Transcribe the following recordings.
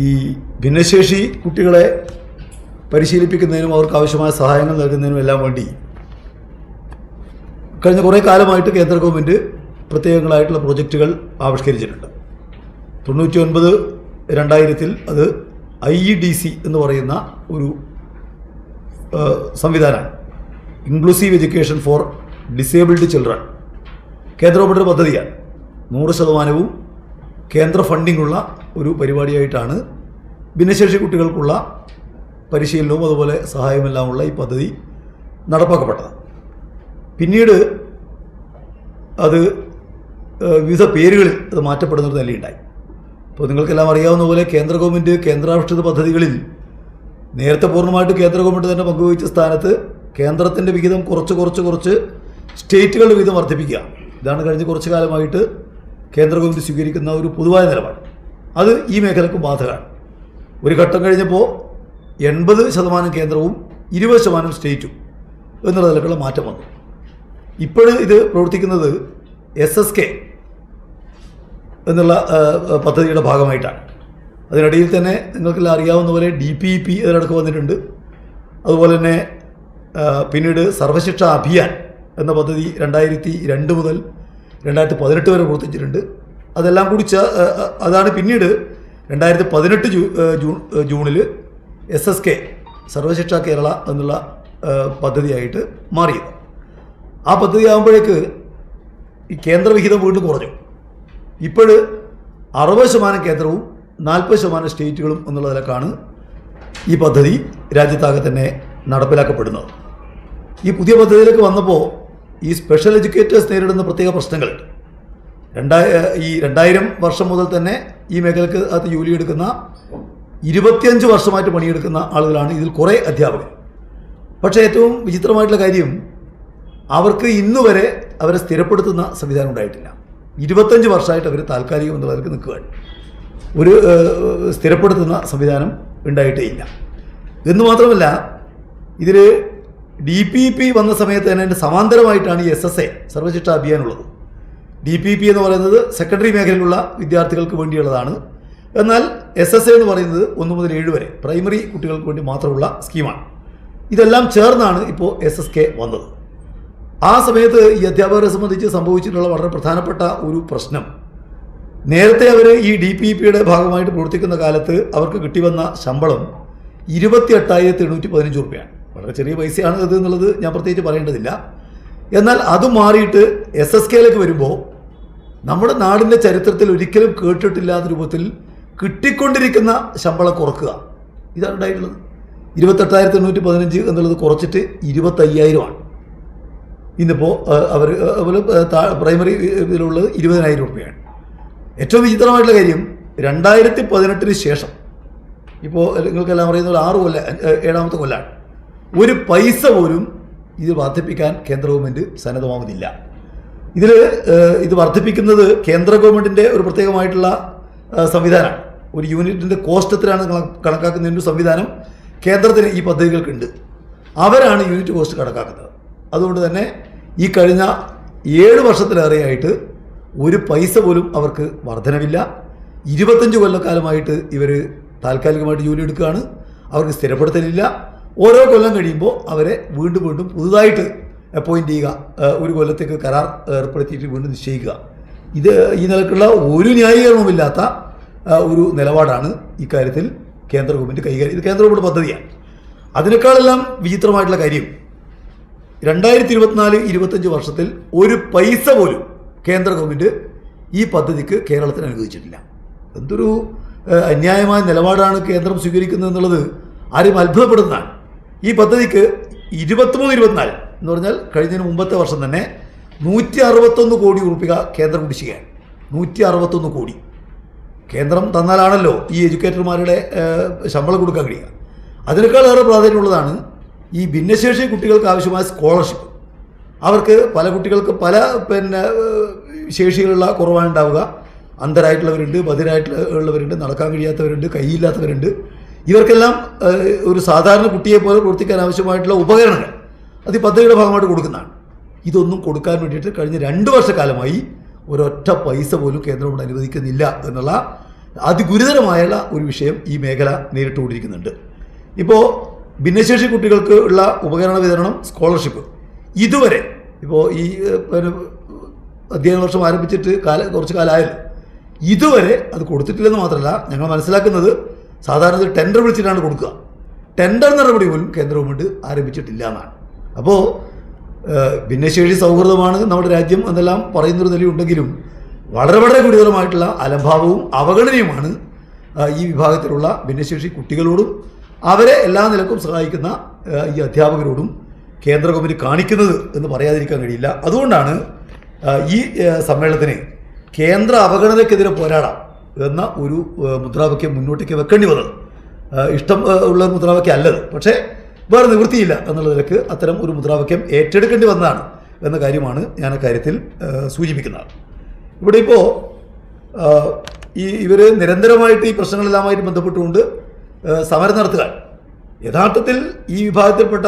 ഈ ഭിന്നശേഷി കുട്ടികളെ പരിശീലിപ്പിക്കുന്നതിനും അവർക്ക് ആവശ്യമായ സഹായങ്ങൾ നൽകുന്നതിനും എല്ലാം വേണ്ടി കഴിഞ്ഞ കുറേ കാലമായിട്ട് കേന്ദ്ര ഗവൺമെന്റ് പ്രത്യേകങ്ങളായിട്ടുള്ള പ്രോജക്റ്റുകൾ ആവിഷ്കരിച്ചിട്ടുണ്ട്. തൊണ്ണൂറ്റി ഒൻപത് രണ്ടായിരത്തിൽ അത് ഐ ഇ ഡി സി എന്ന് പറയുന്ന ഒരു സംവിധാനമാണ്. Inclusive education for disabled children. കേന്ദ്ര ഗവൺമെന്റ് പദ്ധതിയാണ്. നൂറ് ശതമാനവും കേന്ദ്ര ഫണ്ടിങ്ങുള്ള ഒരു പരിപാടിയായിട്ടാണ് ഭിന്നശേഷി കുട്ടികൾക്കുള്ള പരിശീലനവും അതുപോലെ സഹായമെല്ലാമുള്ള ഈ പദ്ധതി നടപ്പാക്കപ്പെട്ടത്. പിന്നീട് അത് വിവിധ പേരുകളിൽ അത് മാറ്റപ്പെടുന്ന ഒരു നിലയുണ്ടായി അപ്പോൾ നിങ്ങൾക്കെല്ലാം അറിയാവുന്ന പോലെ കേന്ദ്ര ഗവൺമെന്റ് കേന്ദ്രാവിഷ്ഠിത പദ്ധതികളിൽ നേരത്തെ പൂർണമായിട്ട് കേന്ദ്ര ഗവൺമെന്റ് തന്നെ പങ്കുവഹിച്ച സ്ഥാനത്ത് കേന്ദ്രത്തിന്റെ വിഹിതം കുറച്ച് കുറച്ച് കുറച്ച് സ്റ്റേറ്റുകളുടെ വിഹിതം വർദ്ധിപ്പിക്കുക. ഇതാണ് കഴിഞ്ഞ കുറച്ച് കാലമായിട്ട് കേന്ദ്ര ഗവൺമെന്റ് സ്വീകരിക്കുന്ന ഒരു പൊതുവായ നിലപാട്. അത് ഈ മേഖലക്കും ബാധകമാണ്. ഒരു ഘട്ടം കഴിഞ്ഞപ്പോൾ എൺപത് ശതമാനം കേന്ദ്രവും ഇരുപത് ശതമാനം സ്റ്റേറ്റും എന്നുള്ള നിലക്കുള്ള മാറ്റം വന്നു. ഇപ്പോഴും ഇത് പ്രവർത്തിക്കുന്നത് എസ് എസ് കെ എന്നുള്ള പദ്ധതിയുടെ ഭാഗമായിട്ടാണ്. അതിനിടയിൽ തന്നെ നിങ്ങൾക്കെല്ലാം അറിയാവുന്ന പോലെ ഡി പി പി അതിനടക്ക് വന്നിട്ടുണ്ട്. അതുപോലെ തന്നെ പിന്നീട് സർവശിക്ഷ അഭിയാൻ എന്ന പദ്ധതി രണ്ടായിരത്തി രണ്ട് മുതൽ രണ്ടായിരത്തി പതിനെട്ട് വരെ പ്രവർത്തിച്ചിട്ടുണ്ട്. അതെല്ലാം കൂടി അതാണ് പിന്നീട് രണ്ടായിരത്തി പതിനെട്ട് ജൂൺ ജൂണിൽ S S K Sarvashiksha Kerala എന്നുള്ള പദ്ധതിയായിട്ട് മാറിയത്. ആ പദ്ധതി ആകുമ്പോഴേക്ക് ഈ കേന്ദ്രവിഹിതം വീണ്ടും കുറഞ്ഞു. ഇപ്പോൾ അറുപത് ശതമാനം കേന്ദ്രവും നാൽപ്പത് ശതമാനം സ്റ്റേറ്റുകളും എന്നുള്ള നിലക്കാണ് ഈ പദ്ധതി രാജ്യത്താകെ തന്നെ നടപ്പിലാക്കപ്പെടുന്നത്. ഈ പുതിയ പദ്ധതിയിലേക്ക് വന്നപ്പോൾ ഈ സ്പെഷ്യൽ എഡ്യൂക്കേറ്റേഴ്സ് നേരിടുന്ന പ്രത്യേക പ്രശ്നങ്ങളുണ്ട്. രണ്ടായ ഈ രണ്ടായിരം വർഷം മുതൽ തന്നെ ഈ മേഖലക്ക് അകത്ത് ജോലി എടുക്കുന്ന ഇരുപത്തിയഞ്ച് വർഷമായിട്ട് പണിയെടുക്കുന്ന ആളുകളാണ് ഇതിൽ കുറേ അധ്യാപകർ. പക്ഷേ ഏറ്റവും വിചിത്രമായിട്ടുള്ള കാര്യം അവർക്ക് ഇന്ന് വരെ അവരെ സ്ഥിരപ്പെടുത്തുന്ന സംവിധാനം ഉണ്ടായിട്ടില്ല. ഇരുപത്തഞ്ച് വർഷമായിട്ട് അവർ താൽക്കാലികം എന്നുള്ളവർക്ക് നിൽക്കുകയാണ്. ഒരു സ്ഥിരപ്പെടുത്തുന്ന സംവിധാനം ഉണ്ടായിട്ടേ ഇല്ല. എന്ന് മാത്രമല്ല ഇതിൽ ഡി പി പി വന്ന സമയത്ത് തന്നെ അതിന്റെ സമാന്തരമായിട്ടാണ് എസ് എസ് എ സർവശിക്ഷ അഭിയാനുള്ളത് ഡി പി പി എന്ന് പറയുന്നത് സെക്കൻഡറി മേഖലയിലുള്ള വിദ്യാർത്ഥികൾക്ക് വേണ്ടിയുള്ളതാണ്. എന്നാൽ എസ് എസ് എ എന്ന് പറയുന്നത് ഒന്ന് മുതൽ ഏഴ് വരെ പ്രൈമറി കുട്ടികൾക്ക് വേണ്ടി മാത്രമുള്ള സ്കീമാണ് ഇതെല്ലാം ചേർന്നാണ് ഇപ്പോൾ എസ് എസ് കെ വന്നത്. ആ സമയത്ത് ഈ അധ്യാപകരെ സംബന്ധിച്ച് സംഭവിച്ചിട്ടുള്ള വളരെ പ്രധാനപ്പെട്ട ഒരു പ്രശ്നം. നേരത്തെ അവർ ഈ ഡി പി പിയുടെ ഭാഗമായിട്ട് പ്രവർത്തിക്കുന്ന കാലത്ത് അവർക്ക് കിട്ടി വന്ന ശമ്പളം ഇരുപത്തി എട്ടായിരത്തി എണ്ണൂറ്റി പതിനഞ്ച് റുപ്യയാണ് വളരെ ചെറിയ പൈസയാണ് ഇത് എന്നുള്ളത് ഞാൻ പ്രത്യേകിച്ച് പറയേണ്ടതില്ല. എന്നാൽ അത് മാറിയിട്ട് എസ് എസ് കെയിലേക്ക് വരുമ്പോൾ നമ്മുടെ നാടിന്റെ ചരിത്രത്തിൽ ഒരിക്കലും കേട്ടിട്ടില്ലാത്ത രൂപത്തിൽ കിട്ടിക്കൊണ്ടിരിക്കുന്ന ശമ്പളം കുറക്കുക. ഇതാണ് ഉണ്ടായിട്ടുള്ളത്. ഇരുപത്തെട്ടായിരത്തി എണ്ണൂറ്റി പതിനഞ്ച് എന്നുള്ളത് കുറച്ചിട്ട് ഇരുപത്തയ്യായിരമാണ്. ഇന്നിപ്പോൾ അവർ അതുപോലെ പ്രൈമറി ഇതിലുള്ളത് ഇരുപതിനായിരം രൂപയാണ്. ഏറ്റവും വിചിത്രമായിട്ടുള്ള കാര്യം രണ്ടായിരത്തി പതിനെട്ടിന് ശേഷം ഇപ്പോൾ നിങ്ങൾക്കെല്ലാം അറിയുന്ന ആറ് കൊല്ല ഏഴാമത്തെ കൊല്ലാണ്. ഒരു പൈസ പോലും ഇത് വർദ്ധിപ്പിക്കാൻ കേന്ദ്ര ഗവൺമെന്റ് സന്നദ്ധമാവുന്നില്ല. ഇതിൽ ഇത് വർദ്ധിപ്പിക്കുന്നത് കേന്ദ്ര ഗവൺമെന്റിന്റെ ഒരു പ്രത്യേകമായിട്ടുള്ള സംവിധാനമാണ്. ഒരു യൂണിറ്റിന്റെ കോസ്റ്റ് എത്രയാണ് കണ- കണക്കാക്കുന്നതിന്റെ സംവിധാനം കേന്ദ്രത്തിന് ഈ പദ്ധതികൾക്കുണ്ട്. അവരാണ് യൂണിറ്റ് കോസ്റ്റ് കണക്കാക്കുന്നത്. അതുകൊണ്ട് തന്നെ ഈ കഴിഞ്ഞ ഏഴ് വർഷത്തിലേറെയായിട്ട് ഒരു പൈസ പോലും അവർക്ക് വർധനവില്ല. ഇരുപത്തഞ്ച് കൊല്ലക്കാലമായിട്ട് ഇവർ താൽക്കാലികമായിട്ട് ജോലി എടുക്കുകയാണ്. അവർക്ക് സ്ഥിരപ്പെടുത്തലില്ല. ഓരോ കൊല്ലം കഴിയുമ്പോൾ അവരെ വീണ്ടും വീണ്ടും പുതുതായിട്ട് അപ്പോയിന്റ് ചെയ്യുക. ഒരു കൊല്ലത്തേക്ക് കരാർ ഏർപ്പെടുത്തിയിട്ട് വീണ്ടും നിശ്ചയിക്കുക. ഇത് ഈ നിലക്കുള്ള ഒരു ന്യായീകരണവുമില്ലാത്ത ഒരു നിലപാടാണ് ഇക്കാര്യത്തിൽ കേന്ദ്ര ഗവൺമെന്റ് കൈകാര്യം ഇത് കേന്ദ്ര ഗവൺമെന്റ് പദ്ധതിയാണ്. അതിനേക്കാളെല്ലാം വിചിത്രമായിട്ടുള്ള കാര്യം രണ്ടായിരത്തി ഇരുപത്തിനാല് ഇരുപത്തഞ്ച് വർഷത്തിൽ ഒരു പൈസ പോലും കേന്ദ്ര ഗവൺമെന്റ് ഈ പദ്ധതിക്ക് കേരളത്തിന് അനുവദിച്ചിട്ടില്ല. എന്തൊരു അന്യായമായ നിലപാടാണ് കേന്ദ്രം സ്വീകരിക്കുന്നത് എന്നുള്ളത് ആരും അത്ഭുതപ്പെടുന്നതാണ് ഈ പദ്ധതിക്ക് ഇരുപത്തിമൂന്ന് ഇരുപത്തിനാല് എന്ന് പറഞ്ഞാൽ കഴിഞ്ഞതിന് മുമ്പത്തെ വർഷം തന്നെ നൂറ്റി അറുപത്തൊന്ന് കോടി ഉറുപ്പിക കേന്ദ്രം കുടിശ്ശികയാണ്. നൂറ്റി അറുപത്തൊന്ന് കോടി. കേന്ദ്രം തന്നാലാണല്ലോ ഈ എഡ്യൂക്കേറ്റർമാരുടെ ശമ്പളം കൊടുക്കാൻ കഴിയുക. അതിനേക്കാൾ ഏറെ പ്രാധാന്യമുള്ളതാണ് ഈ ഭിന്നശേഷി കുട്ടികൾക്ക് ആവശ്യമായ സ്കോളർഷിപ്പ്. അവർക്ക് പല കുട്ടികൾക്ക് പല പിന്നെ ശേഷികളുള്ള കുറവാണ് ഉണ്ടാവുക അന്ധരായിട്ടുള്ളവരുണ്ട് ബധിരായിട്ടുള്ളവരുണ്ട് നടക്കാൻ കഴിയാത്തവരുണ്ട് കൈയില്ലാത്തവരുണ്ട് ഇവർക്കെല്ലാം ഒരു സാധാരണ കുട്ടിയെ പോലെ പ്രവർത്തിക്കാൻ ആവശ്യമായിട്ടുള്ള ഉപകരണങ്ങൾ. അത് ഈ പദ്ധതിയുടെ ഭാഗമായിട്ട് കൊടുക്കുന്നതാണ്. ഇതൊന്നും കൊടുക്കാൻ വേണ്ടിയിട്ട് കഴിഞ്ഞ രണ്ട് വർഷക്കാലമായി ഒരൊറ്റ പൈസ പോലും കേന്ദ്രം കൊണ്ട് അനുവദിക്കുന്നില്ല എന്നുള്ള അതിഗുരുതരമായുള്ള ഒരു വിഷയം ഈ മേഖല നേരിട്ടുകൊണ്ടിരിക്കുന്നുണ്ട്. ഇപ്പോൾ ഭിന്നശേഷി കുട്ടികൾക്ക് ഉള്ള ഉപകരണ വിതരണം സ്കോളർഷിപ്പ്. ഇതുവരെ ഇപ്പോൾ ഈ അധ്യയന വർഷം ആരംഭിച്ചിട്ട് കാല കുറച്ച് കാലമായല്ലോ. ഇതുവരെ അത് കൊടുത്തിട്ടില്ലെന്ന് മാത്രമല്ല ഞങ്ങൾ മനസ്സിലാക്കുന്നത് സാധാരണ ടെൻഡർ വിളിച്ചിട്ടാണ് കൊടുക്കുക. ടെൻഡർ നടപടി പോലും കേന്ദ്ര ഗവൺമെന്റ് ആരംഭിച്ചിട്ടില്ല എന്നാണ്. അപ്പോൾ ഭിന്നശേഷി സൗഹൃദമാണ് നമ്മുടെ രാജ്യം എന്നെല്ലാം പറയുന്നൊരു നിലയുണ്ടെങ്കിലും വളരെ വളരെ ഗുരുതരമായിട്ടുള്ള അലംഭാവവും അവഗണനയുമാണ് ഈ വിഭാഗത്തിലുള്ള ഭിന്നശേഷി കുട്ടികളോടും അവരെ എല്ലാ നിലക്കും സഹായിക്കുന്ന ഈ അധ്യാപകരോടും കേന്ദ്ര ഗവൺമെന്റ് കാണിക്കുന്നത് എന്ന് പറയാതിരിക്കാൻ കഴിയില്ല. അതുകൊണ്ടാണ് ഈ സമ്മേളനത്തിന് കേന്ദ്ര അവഗണനയ്ക്കെതിരെ പോരാടാം എന്ന ഒരു മുദ്രാവാക്യം മുന്നോട്ടേക്ക് വെക്കേണ്ടി വന്നത്. ഇഷ്ടം ഉള്ള മുദ്രാവാക്യം അല്ലത് പക്ഷേ വേറെ നിവൃത്തിയില്ല എന്നുള്ള നിലയ്ക്ക് അത്തരം ഒരു മുദ്രാവാക്യം ഏറ്റെടുക്കേണ്ടി വന്നതാണ് എന്ന കാര്യമാണ് ഞാൻ കാര്യത്തിൽ സൂചിപ്പിക്കുന്നത്. ഇവിടെ ഇപ്പോൾ ഈ ഇവർ നിരന്തരമായിട്ട് ഈ പ്രശ്നങ്ങളെല്ലാമായിട്ട് ബന്ധപ്പെട്ടുകൊണ്ട് സമരം നടത്തുക യഥാർത്ഥത്തിൽ ഈ വിഭാഗത്തിൽപ്പെട്ട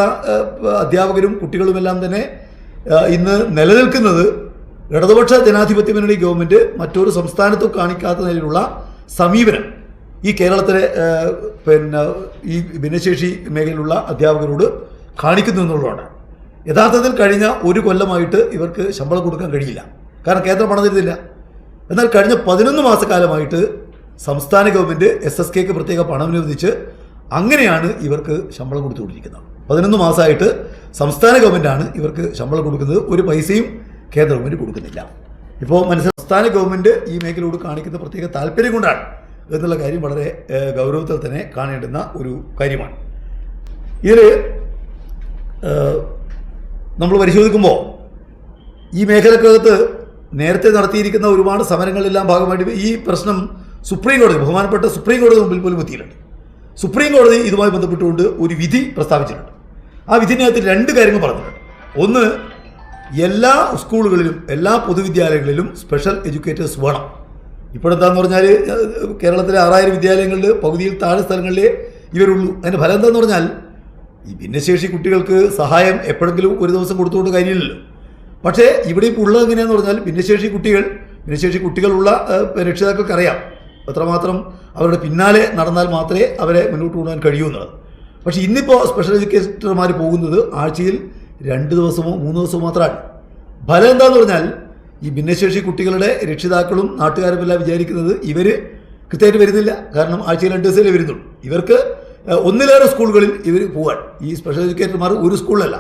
അധ്യാപകരും കുട്ടികളുമെല്ലാം തന്നെ ഇന്ന് നിലനിൽക്കുന്നത് ഇടതുപക്ഷ ജനാധിപത്യ മുന്നണി ഗവൺമെന്റ് മറ്റൊരു സംസ്ഥാനത്തും കാണിക്കാത്ത നിലയിലുള്ള സമീപനം. ഈ കേരളത്തിലെ പിന്നെ ഈ ഭിന്നശേഷി മേഖലയിലുള്ള അധ്യാപകരോട് കാണിക്കുന്നു എന്നുള്ളതാണ്. യഥാർത്ഥത്തിൽ കഴിഞ്ഞ ഒരു കൊല്ലമായിട്ട് ഇവർക്ക് ശമ്പളം കൊടുക്കാൻ കഴിയില്ല. കാരണം കേന്ദ്രം പണം തരുന്നില്ല. എന്നാൽ കഴിഞ്ഞ പതിനൊന്ന് മാസക്കാലമായിട്ട് സംസ്ഥാന ഗവൺമെന്റ് എസ് എസ് കെക്ക് പ്രത്യേക പണം അനുവദിച്ച് അങ്ങനെയാണ് ഇവർക്ക് ശമ്പളം കൊടുത്തുകൊണ്ടിരിക്കുന്നത് പതിനൊന്ന് മാസമായിട്ട് സംസ്ഥാന ഗവൺമെന്റാണ് ഇവർക്ക് ശമ്പളം കൊടുക്കുന്നത്. ഒരു പൈസയും കേന്ദ്ര ഗവൺമെന്റ് കൊടുക്കുന്നില്ല. ഇപ്പോൾ മനസ്സിലാക്കി സംസ്ഥാന ഗവൺമെന്റ് ഈ മേഖലയോട് കാണിക്കുന്ന പ്രത്യേക താല്പര്യം കൊണ്ടാണ് എന്നുള്ള കാര്യം വളരെ ഗൗരവത്തിൽ തന്നെ കാണേണ്ടുന്ന ഒരു കാര്യമാണ്. ഇതിൽ നമ്മൾ പരിശോധിക്കുമ്പോൾ ഈ മേഖലക്കകത്ത് നേരത്തെ നടത്തിയിരിക്കുന്ന ഒരുപാട് സമരങ്ങളെല്ലാം ഭാഗമായിട്ട് ഈ പ്രശ്നം സുപ്രീം കോടതി ബഹുമാനപ്പെട്ട സുപ്രീം കോടതി മുമ്പിൽ പോലും എത്തിയിട്ടുണ്ട്. സുപ്രീം കോടതി ഇതുമായി ബന്ധപ്പെട്ടുകൊണ്ട് ഒരു വിധി പ്രസ്താവിച്ചിട്ടുണ്ട്. ആ വിധിനകത്ത് രണ്ട് കാര്യങ്ങൾ പറഞ്ഞിട്ടുണ്ട്. ഒന്ന് എല്ലാ സ്കൂളുകളിലും എല്ലാ പൊതുവിദ്യാലയങ്ങളിലും സ്പെഷ്യൽ എഡ്യൂക്കേറ്റേഴ്സ് വേണം. ഇപ്പോഴെന്താന്ന് പറഞ്ഞാൽ കേരളത്തിലെ ആറായിരം വിദ്യാലയങ്ങളിൽ പകുതിയിൽ താഴെ സ്ഥലങ്ങളിലേ ഇവരുള്ളൂ. അതിന്റെ ഫലം എന്താന്ന് പറഞ്ഞാൽ ഈ ഭിന്നശേഷി കുട്ടികൾക്ക് സഹായം എപ്പോഴെങ്കിലും ഒരു ദിവസം കൊടുത്തുകൊണ്ട് കാര്യമില്ലല്ലോ. പക്ഷേ ഇവിടെ ഇപ്പോൾ ഉള്ളത് എങ്ങനെയാന്ന് പറഞ്ഞാൽ ഭിന്നശേഷി കുട്ടികൾ ഭിന്നശേഷി കുട്ടികളുള്ള രക്ഷിതാക്കൾക്ക് രക്ഷിതാക്കൾക്കറിയാം. എത്രമാത്രം അവരുടെ പിന്നാലെ നടന്നാൽ മാത്രമേ അവരെ മുന്നോട്ട് കൊണ്ടുപോകാൻ കഴിയൂ എന്നുള്ളത്. പക്ഷേ ഇന്നിപ്പോൾ സ്പെഷ്യൽ എഡ്യൂക്കേറ്റർമാർ പോകുന്നത് ആഴ്ചയിൽ രണ്ട് ദിവസമോ മൂന്ന് ദിവസമോ മാത്രമാണ്. ഫലം എന്താന്ന് പറഞ്ഞാൽ ഈ ഭിന്നശേഷി കുട്ടികളുടെ രക്ഷിതാക്കളും നാട്ടുകാരും എല്ലാം വിചാരിക്കുന്നത് ഇവർ കൃത്യമായിട്ട് വരുന്നില്ല. കാരണം ആഴ്ചയിൽ രണ്ട് ദിവസമല്ലേ വരുന്നുള്ളൂ. ഇവർക്ക് ഒന്നിലേറെ സ്കൂളുകളിൽ ഇവർ പോകാൻ ഈ സ്പെഷ്യൽ എഡ്യൂക്കേറ്റർമാർ ഒരു സ്കൂളിലല്ല.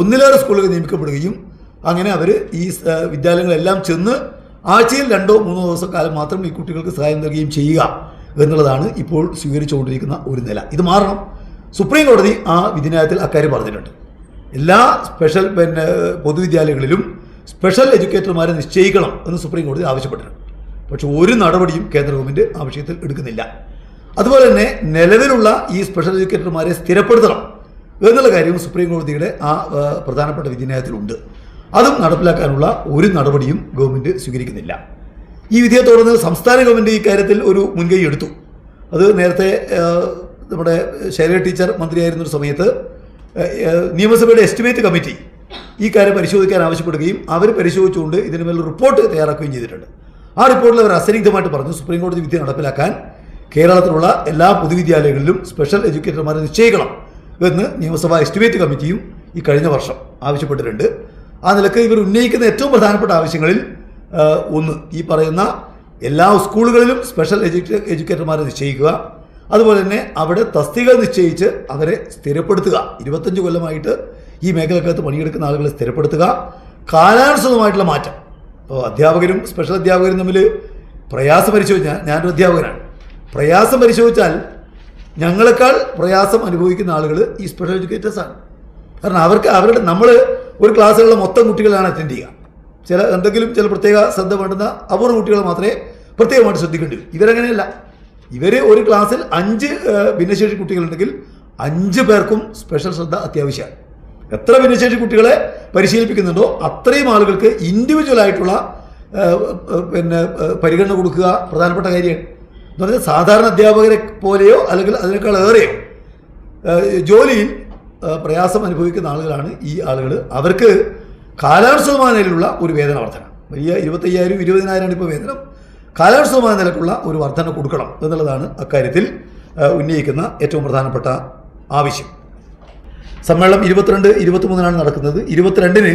ഒന്നിലേറെ സ്കൂളുകൾ നിയമിക്കപ്പെടുകയും അങ്ങനെ അവർ ഈ വിദ്യാലയങ്ങളെല്ലാം ചെന്ന് ആഴ്ചയിൽ രണ്ടോ മൂന്നോ ദിവസം കാലം മാത്രം ഈ കുട്ടികൾക്ക് സഹായം നൽകുകയും ചെയ്യുക എന്നുള്ളതാണ് ഇപ്പോൾ സ്വീകരിച്ചുകൊണ്ടിരിക്കുന്ന ഒരു നില. ഇത് മാറണം. സുപ്രീം കോടതി ആ വിധിന്യായത്തിൽ അക്കാര്യം പറഞ്ഞിട്ടുണ്ട്. എല്ലാ സ്പെഷ്യൽ പിന്നെ പൊതുവിദ്യാലയങ്ങളിലും സ്പെഷ്യൽ എഡ്യൂക്കേറ്റർമാരെ നിശ്ചയിക്കണം എന്ന് സുപ്രീം കോടതി ആവശ്യപ്പെട്ടിട്ടുണ്ട്. പക്ഷെ ഒരു നടപടിയും കേന്ദ്ര ഗവൺമെന്റ് ആ വിഷയത്തിൽ എടുക്കുന്നില്ല. അതുപോലെ തന്നെ നിലവിലുള്ള ഈ സ്പെഷ്യൽ എഡ്യൂക്കേറ്റർമാരെ സ്ഥിരപ്പെടുത്തണം എന്നുള്ള കാര്യവും സുപ്രീം കോടതിയുടെ ആ പ്രധാനപ്പെട്ട വിധിന്യായത്തിലുണ്ട്. അതും നടപ്പിലാക്കാനുള്ള ഒരു നടപടിയും ഗവൺമെന്റ് സ്വീകരിക്കുന്നില്ല. ഈ വിധിയെ തുടർന്ന് സംസ്ഥാന ഗവൺമെന്റ് ഈ കാര്യത്തിൽ ഒരു മുൻകൈ എടുത്തു. അത് നേരത്തെ നമ്മുടെ ശൈലജ ടീച്ചർ മന്ത്രിയായിരുന്ന ഒരു സമയത്ത് നിയമസഭയുടെ എസ്റ്റിമേറ്റ് കമ്മിറ്റി ഈ കാര്യം പരിശോധിക്കാൻ ആവശ്യപ്പെടുകയും അവർ പരിശോധിച്ചുകൊണ്ട് ഇതിന് മേൽ റിപ്പോർട്ട് തയ്യാറാക്കുകയും ചെയ്തിട്ടുണ്ട്. ആ റിപ്പോർട്ടിൽ അവർ അസന്നിഗ്ധമായിട്ട് പറഞ്ഞു സുപ്രീം കോടതി വിധി നടപ്പിലാക്കാൻ കേരളത്തിലുള്ള എല്ലാ പൊതുവിദ്യാലയങ്ങളിലും സ്പെഷ്യൽ എഡ്യൂക്കേറ്റർമാരെ നിശ്ചയിക്കണം എന്ന് നിയമസഭാ എസ്റ്റിമേറ്റ് കമ്മിറ്റിയും ഈ കഴിഞ്ഞ വർഷം ആവശ്യപ്പെട്ടിട്ടുണ്ട്. ആ നിലയ്ക്ക് ഇവർ ഉന്നയിക്കുന്ന ഏറ്റവും പ്രധാനപ്പെട്ട ആവശ്യങ്ങളിൽ ഒന്ന് ഈ പറയുന്ന എല്ലാ സ്കൂളുകളിലും സ്പെഷ്യൽ എഡ്യൂക്കേ എഡ്യൂക്കേറ്റർമാരെ നിശ്ചയിക്കുക. അതുപോലെ തന്നെ അവിടെ തസ്തികൾ നിശ്ചയിച്ച് അവരെ സ്ഥിരപ്പെടുത്തുക. ഇരുപത്തഞ്ച് കൊല്ലമായിട്ട് ഈ മേഖലക്കകത്ത് പണിയെടുക്കുന്ന ആളുകളെ സ്ഥിരപ്പെടുത്തുക. കാലാനുസൃതമായിട്ടുള്ള മാറ്റം. അപ്പോൾ അധ്യാപകരും സ്പെഷ്യൽ അധ്യാപകരും തമ്മിൽ പ്രയാസം പരിശോധിച്ചാൽ ഞാനൊരു അധ്യാപകനാണ്. പ്രയാസം പരിശോധിച്ചാൽ ഞങ്ങളെക്കാൾ പ്രയാസം അനുഭവിക്കുന്ന ആളുകൾ ഈ സ്പെഷ്യൽ എഡ്യൂക്കേറ്റേഴ്സാണ് കാരണം അവർക്ക് അവരുടെ നമ്മൾ ഒരു ക്ലാസ്സുകളിലെ മൊത്തം കുട്ടികളാണ് അറ്റൻഡ് ചെയ്യുക. ചില എന്തെങ്കിലും ചില പ്രത്യേക ശ്രദ്ധ വേണ്ടുന്ന അപൂർവ കുട്ടികൾ മാത്രമേ പ്രത്യേകമായിട്ട് ശ്രദ്ധിക്കേണ്ടി വരും. ഇവരങ്ങനെയല്ല. ഇവർ ഒരു ക്ലാസ്സിൽ അഞ്ച് ഭിന്നശേഷി കുട്ടികളുണ്ടെങ്കിൽ അഞ്ച് പേർക്കും സ്പെഷ്യൽ ശ്രദ്ധ അത്യാവശ്യമാണ്. എത്ര ഭിന്നശേഷി കുട്ടികളെ പരിശീലിപ്പിക്കുന്നുണ്ടോ അത്രയും ആളുകൾക്ക് ഏഹ്, പിന്നെ പരിഗണന കൊടുക്കുക പ്രധാനപ്പെട്ട കാര്യമാണ് എന്ന് പറഞ്ഞാൽ സാധാരണ അധ്യാപകരെ പോലെയോ അല്ലെങ്കിൽ അതിനേക്കാൾ ഏറെയോ ജോലിയിൽ പ്രയാസം അനുഭവിക്കുന്ന ആളുകളാണ് ഈ ആളുകൾ അവർക്ക് കാലാനുസൃതമായ നിലയിലുള്ള ഒരു വേതന വർധന. വലിയ ഇരുപത്തയ്യായിരം ഇരുപതിനായിരമാണ് ഇപ്പോൾ വേതനം. കാലാനുസൃതമായ നിലക്കുള്ള ഒരു വർധന കൊടുക്കണം എന്നുള്ളതാണ് അക്കാര്യത്തിൽ ഉന്നയിക്കുന്ന ഏറ്റവും പ്രധാനപ്പെട്ട ആവശ്യം. സമ്മേളനം ഇരുപത്തിരണ്ട് ഇരുപത്തിമൂന്നിനാണ് നടക്കുന്നത്. ഇരുപത്തിരണ്ടിന്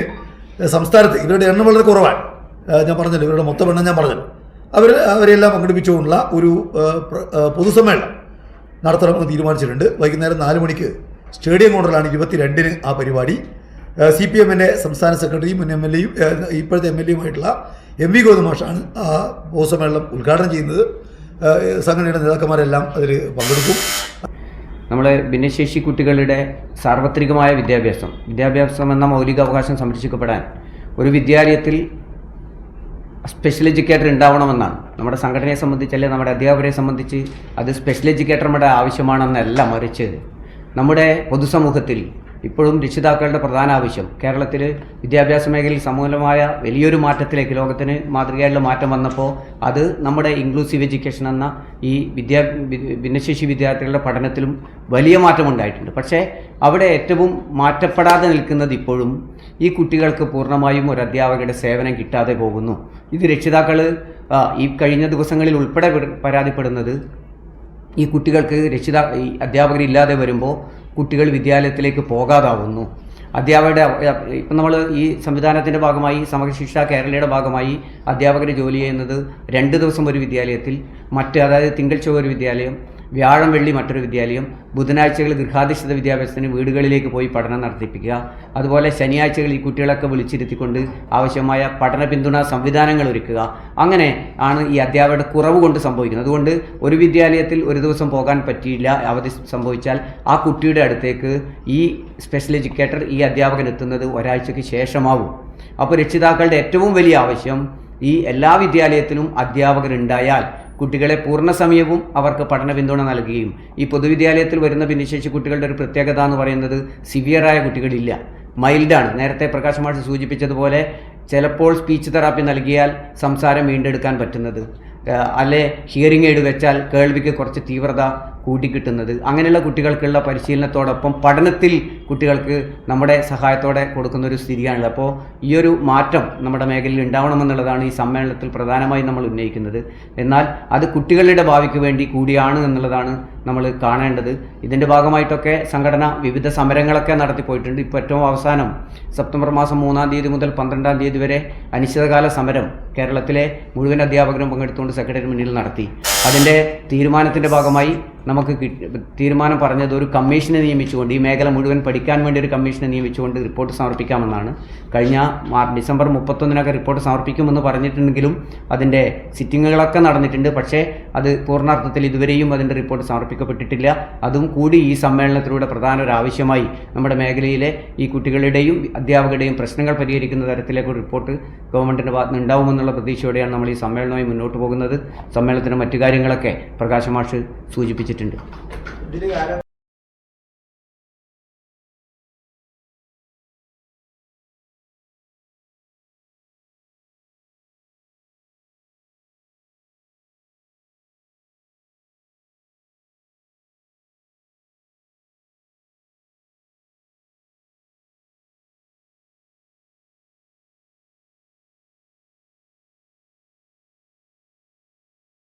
സംസ്ഥാനത്ത് ഇവരുടെ എണ്ണം വളരെ കുറവാണ്. ഞാൻ പറഞ്ഞല്ലോ ഇവരുടെ മൊത്തം എണ്ണം ഞാൻ പറഞ്ഞല്ലോ. അവർ അവരെല്ലാം പങ്കെടുപ്പിച്ചുകൊണ്ടുള്ള ഒരു പൊതുസമ്മേളനം നടത്തണമെന്ന് തീരുമാനിച്ചിട്ടുണ്ട്. വൈകുന്നേരം നാല് മണിക്ക് സ്റ്റേഡിയം കൗണ്ടറിലാണ് ഇരുപത്തിരണ്ടിന് ആ പരിപാടി. സി പി എമ്മിന്റെ സംസ്ഥാന സെക്രട്ടറിയും മുൻ എം എൽ എയും ഇപ്പോഴത്തെ എം എൽ എയുമായിട്ടുള്ള എം വി ഗോതമാഷാണ് ആ പൊതുസമ്മേളനം ഉദ്ഘാടനം ചെയ്യുന്നത്. സംഘടനയുടെ നേതാക്കന്മാരെല്ലാം അതിൽ പങ്കെടുക്കും. നമ്മളെ ഭിന്നശേഷി കുട്ടികളുടെ സാർവത്രികമായ വിദ്യാഭ്യാസം. വിദ്യാഭ്യാസം എന്ന മൗലികാവകാശം സംരക്ഷിക്കപ്പെടാൻ ഒരു വിദ്യാലയത്തിൽ സ്പെഷ്യൽ എഡ്യൂക്കേറ്റർ ഉണ്ടാവണമെന്നാണ്. നമ്മുടെ സംഘടനയെ സംബന്ധിച്ച് അല്ലെങ്കിൽ നമ്മുടെ അധ്യാപകരെ സംബന്ധിച്ച് അത് സ്പെഷ്യൽ എഡ്യൂക്കേറ്റർമാരുടെ ആവശ്യമാണെന്നല്ല മറിച്ച് നമ്മുടെ പൊതുസമൂഹത്തിൽ ഇപ്പോഴും രക്ഷിതാക്കളുടെ പ്രധാന ആവശ്യം കേരളത്തിൽ വിദ്യാഭ്യാസ മേഖലയിൽ സമൂലമായ വലിയൊരു മാറ്റത്തിലേക്ക് ലോകത്തിന് മാതൃകയായുള്ള മാറ്റം വന്നപ്പോൾ അത് നമ്മുടെ ഇൻക്ലൂസീവ് എഡ്യൂക്കേഷൻ എന്ന ഈ വിദ്യാ ഭിന്നശേഷി വിദ്യാർത്ഥികളുടെ പഠനത്തിലും വലിയ മാറ്റമുണ്ടായിട്ടുണ്ട് പക്ഷേ അവിടെ ഏറ്റവും മാറ്റപ്പെടാതെ നിൽക്കുന്നത് ഇപ്പോഴും ഈ കുട്ടികൾക്ക് പൂർണമായും ഒരു അധ്യാപകരുടെ സേവനം കിട്ടാതെ പോകുന്നു. ഇത് രക്ഷിതാക്കൾ ഈ കഴിഞ്ഞ ദിവസങ്ങളിൽ ഉൾപ്പെടെ പെട- പരാതിപ്പെടുന്നത് ഈ കുട്ടികൾക്ക് രക്ഷിതാ അധ്യാപകരില്ലാതെ വരുമ്പോൾ കുട്ടികൾ വിദ്യാലയത്തിലേക്ക് പോകാതാവുന്നു. അധ്യാപകരുടെ ഇപ്പം നമ്മൾ ഈ സംവിധാനത്തിന്റെ ഭാഗമായി സമഗ്ര ശിക്ഷ കേരളയുടെ ഭാഗമായി അധ്യാപകർ ജോലി ചെയ്യുന്നത് രണ്ട് ദിവസം ഒരു വിദ്യാലയത്തിൽ മറ്റ് അതായത് തിങ്കൾ ചൊവ്വ ഒരു വിദ്യാലയം വ്യാഴം വെള്ളി മറ്റൊരു വിദ്യാലയം ബുധനാഴ്ചകൾ ഗൃഹാധിഷ്ഠിത വിദ്യാഭ്യാസത്തിന് വീടുകളിലേക്ക് പോയി പഠനം നടത്തിപ്പിക്കുക അതുപോലെ ശനിയാഴ്ചകളിൽ കുട്ടികളൊക്കെ വിളിച്ചിരുത്തിക്കൊണ്ട് ആവശ്യമായ പഠന പിന്തുണ സംവിധാനങ്ങൾ ഒരുക്കുക. അങ്ങനെ ആണ് ഈ അധ്യാപകരുടെ കുറവ് കൊണ്ട് സംഭവിക്കുന്നത്. അതുകൊണ്ട് ഒരു വിദ്യാലയത്തിൽ ഒരു ദിവസം പോകാൻ പറ്റിയില്ല അവധി സംഭവിച്ചാൽ ആ കുട്ടിയുടെ അടുത്തേക്ക് ഈ സ്പെഷ്യൽ എഡ്യൂക്കേറ്റർ ഈ അധ്യാപകൻ എത്തുന്നത് ഒരാഴ്ചയ്ക്ക് ശേഷമാവും. അപ്പോൾ രക്ഷിതാക്കളുടെ ഏറ്റവും വലിയ ആവശ്യം ഈ എല്ലാ വിദ്യാലയത്തിലും അധ്യാപകരുണ്ടായാൽ കുട്ടികളെ പൂർണസമയവും അവർക്ക് പഠന പിന്തുണ നൽകുകയും ഈ പൊതുവിദ്യാലയത്തിൽ വരുന്ന ഭിന്നശേഷി കുട്ടികളുടെ ഒരു പ്രത്യേകത എന്ന് പറയുന്നത് സിവിയറായ കുട്ടികളില്ല. മൈൽഡാണ്. നേരത്തെ പ്രകാശ് മാഷ് സൂചിപ്പിച്ചതുപോലെ ചിലപ്പോൾ സ്പീച്ച് തെറാപ്പി നൽകിയാൽ സംസാരം വീണ്ടെടുക്കാൻ പറ്റുന്നത്. അല്ലെ ഹിയറിംഗ് എയ്ഡ് വെച്ചാൽ കേൾവിക്ക് കുറച്ച് തീവ്രത കൂട്ടിക്കിട്ടുന്നത്. അങ്ങനെയുള്ള കുട്ടികൾക്കുള്ള പരിശീലനത്തോടൊപ്പം പഠനത്തിൽ കുട്ടികൾക്ക് നമ്മുടെ സഹായത്തോടെ കൊടുക്കുന്ന ഒരു സ്ഥിതിയാണുള്ളത്. അപ്പോൾ ഈ ഒരു മാറ്റം നമ്മുടെ മേഖലയിൽ ഉണ്ടാവണമെന്നുള്ളതാണ് ഈ സമ്മേളനത്തിൽ പ്രധാനമായും നമ്മൾ ഉന്നയിക്കുന്നത്. എന്നാൽ അത് കുട്ടികളുടെ ഭാവിക്ക് വേണ്ടി കൂടിയാണ് എന്നുള്ളതാണ് നമ്മൾ കാണേണ്ടത്. ഇതിന്റെ ഭാഗമായിട്ടൊക്കെ സംഘടന വിവിധ സമരങ്ങളൊക്കെ നടത്തിപ്പോയിട്ടുണ്ട് ഇപ്പോൾ ഏറ്റവും അവസാനം സെപ്റ്റംബർ മാസം മൂന്നാം തീയതി മുതൽ പന്ത്രണ്ടാം തീയതി വരെ അനിശ്ചിതകാല സമരം കേരളത്തിലെ മുഴുവൻ അധ്യാപകരും പങ്കെടുത്തുകൊണ്ട് സെക്രട്ടറി മുന്നിൽ നടത്തി. അതിന്റെ തീരുമാനത്തിന്റെ ഭാഗമായി നമുക്ക് തീരുമാനം പറഞ്ഞത് ഒരു കമ്മീഷനെ നിയമിച്ചുകൊണ്ട് ഈ മേഖല മുഴുവൻ പഠിക്കാൻ വേണ്ടി ഒരു കമ്മീഷനെ നിയമിച്ചുകൊണ്ട് റിപ്പോർട്ട് സമർപ്പിക്കാമെന്നാണ്. കഴിഞ്ഞ ഡിസംബർ മുപ്പത്തൊന്നിനൊക്കെ റിപ്പോർട്ട് സമർപ്പിക്കുമെന്ന് പറഞ്ഞിട്ടുണ്ടെങ്കിലും അതിന്റെ സിറ്റിങ്ങുകളൊക്കെ നടന്നിട്ടുണ്ട്. പക്ഷേ അത് പൂർണാർത്ഥത്തിൽ ഇതുവരെയും അതിന്റെ റിപ്പോർട്ട് സമർപ്പിക്കപ്പെട്ടിട്ടില്ല. അതും കൂടി ഈ സമ്മേളനത്തിലൂടെ പ്രധാന ഒരു ആവശ്യമായി നമ്മുടെ മേഖലയിലെ ഈ കുട്ടികളുടെയും അധ്യാപകരുടെയും പ്രശ്നങ്ങൾ പരിഹരിക്കുന്ന തരത്തിലേക്ക് ഒരു റിപ്പോർട്ട് ഗവൺമെന്റിന്റെ ഭാഗത്ത് ഉണ്ടാവുമെന്നുള്ള പ്രതീക്ഷയോടെയാണ് നമ്മൾ ഈ സമ്മേളനമായി മുന്നോട്ട് പോകുന്നത്. സമ്മേളനത്തിന്റെ മറ്റു കാര്യങ്ങളൊക്കെ പ്രകാശമാഷ് സൂചിപ്പിച്ചിട്ടുണ്ട്.